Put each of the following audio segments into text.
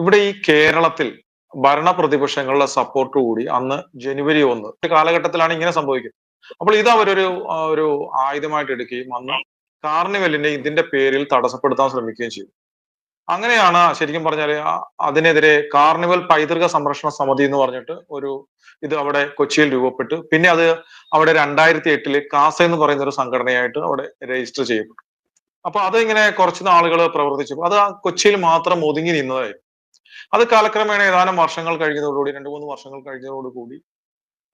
ഇവിടെ ഈ കേരളത്തിൽ ഭരണ പ്രതിപക്ഷങ്ങളുടെ സപ്പോർട്ട് കൂടി അന്ന് ജനുവരി ഒന്ന് കാലഘട്ടത്തിലാണ് ഇങ്ങനെ സംഭവിക്കുന്നത്. അപ്പോൾ ഇത് അവരൊരു ഒരു ആയുധമായിട്ട് എടുക്കുകയും അന്ന് കാർണിവലിനെ ഇതിന്റെ പേരിൽ തടസ്സപ്പെടുത്താൻ ശ്രമിക്കുകയും ചെയ്തു. അങ്ങനെയാണ് ശരിക്കും പറഞ്ഞാൽ അതിനെതിരെ കാർണിവൽ പൈതൃക സംരക്ഷണ സമിതി എന്ന് പറഞ്ഞിട്ട് ഒരു ഇത് അവിടെ കൊച്ചിയിൽ രൂപപ്പെട്ടു. പിന്നെ അത് അവിടെ രണ്ടായിരത്തി എട്ടിൽ കാസ എന്ന് പറയുന്ന ഒരു സംഘടനയായിട്ട് അവിടെ രജിസ്റ്റർ ചെയ്യപ്പെട്ടു. അപ്പൊ അതിങ്ങനെ കുറച്ച് നാളുകൾ പ്രവർത്തിച്ചു. അത് കൊച്ചിയിൽ മാത്രം ഒതുങ്ങി നിന്നതായിരുന്നു. അത് കാലക്രമേണ ഏതാനും വർഷങ്ങൾ കഴിഞ്ഞതോടുകൂടി രണ്ടു മൂന്ന് വർഷങ്ങൾ കഴിഞ്ഞതോടുകൂടി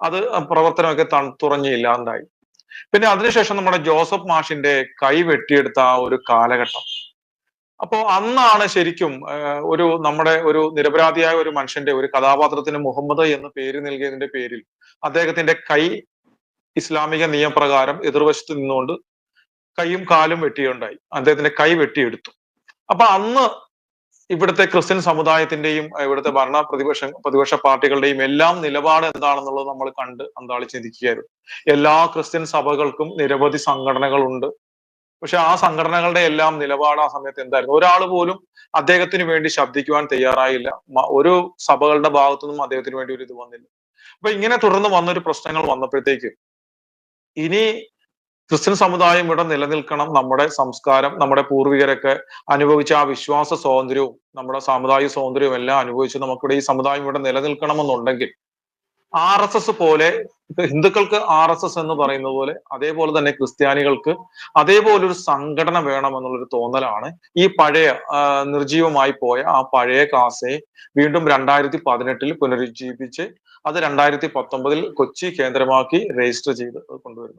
അത് പ്രവർത്തനമൊക്കെ തണു തുറഞ്ഞ് ഇല്ലാണ്ടായി. പിന്നെ അതിനുശേഷം നമ്മുടെ ജോസഫ് മാഷിന്റെ കൈ വെട്ടിയെടുത്ത ആ ഒരു കാലഘട്ടം. അപ്പോ അന്നാണ് ശരിക്കും ഒരു നമ്മുടെ ഒരു നിരപരാധിയായ ഒരു മനുഷ്യന്റെ ഒരു കഥാപാത്രത്തിന് മുഹമ്മദ് എന്ന് പേര് നൽകിയതിന്റെ പേരിൽ അദ്ദേഹത്തിന്റെ കൈ ഇസ്ലാമിക നിയമപ്രകാരം എതിർവശത്ത് നിന്നുകൊണ്ട് കൈയും കാലും വെട്ടിയുണ്ടായി. അദ്ദേഹത്തിന്റെ കൈ വെട്ടിയെടുത്തു. അപ്പൊ അന്ന് ഇവിടുത്തെ ക്രിസ്ത്യൻ സമുദായത്തിന്റെയും ഇവിടുത്തെ ഭരണ പ്രതിപക്ഷ പ്രതിപക്ഷ പാർട്ടികളുടെയും എല്ലാം നിലപാട് എന്താണെന്നുള്ളത് നമ്മൾ കണ്ട് അന്താളി ചിന്തിക്കുകയായിരുന്നു. എല്ലാ ക്രിസ്ത്യൻ സഭകൾക്കും നിരവധി സംഘടനകളുണ്ട്. പക്ഷെ ആ സംഘടനകളുടെ എല്ലാം നിലപാട് ആ സമയത്ത് എന്തായിരുന്നു? ഒരാൾ പോലും അദ്ദേഹത്തിന് വേണ്ടി ശബ്ദിക്കുവാൻ തയ്യാറായില്ല. ഒരു സഭകളുടെ ഭാഗത്തുനിന്നും അദ്ദേഹത്തിന് വേണ്ടി ഒരു ഇത് വന്നില്ല. അപ്പൊ ഇങ്ങനെ തുടർന്ന് വന്നൊരു പ്രശ്നങ്ങൾ വന്നപ്പോഴത്തേക്ക് ഇനി ക്രിസ്ത്യൻ സമുദായം ഇവിടെ നിലനിൽക്കണം. നമ്മുടെ സംസ്കാരം നമ്മുടെ പൂർവികരൊക്കെ അനുഭവിച്ച ആ വിശ്വാസ സ്വാതന്ത്ര്യവും നമ്മുടെ സാമുദായിക സ്വാതന്ത്ര്യവും എല്ലാം അനുഭവിച്ച് നമുക്കിവിടെ ഈ സമുദായം ഇവിടെ നിലനിൽക്കണമെന്നുണ്ടെങ്കിൽ ആർ എസ് എസ് പോലെ ഹിന്ദുക്കൾക്ക് ആർ എസ് എസ് എന്ന് പറയുന്നത് പോലെ അതേപോലെ തന്നെ ക്രിസ്ത്യാനികൾക്ക് അതേപോലെ ഒരു സംഘടന വേണം എന്നുള്ളൊരു തോന്നലാണ് ഈ പഴയ നിർജീവമായി പോയ ആ പഴയ കാസയെ വീണ്ടും രണ്ടായിരത്തി പതിനെട്ടിൽ പുനരുജ്ജീവിപ്പിച്ച് അത് രണ്ടായിരത്തി പത്തൊമ്പതിൽ കൊച്ചി കേന്ദ്രമാക്കി രജിസ്റ്റർ ചെയ്ത് കൊണ്ടുവരുന്നത്.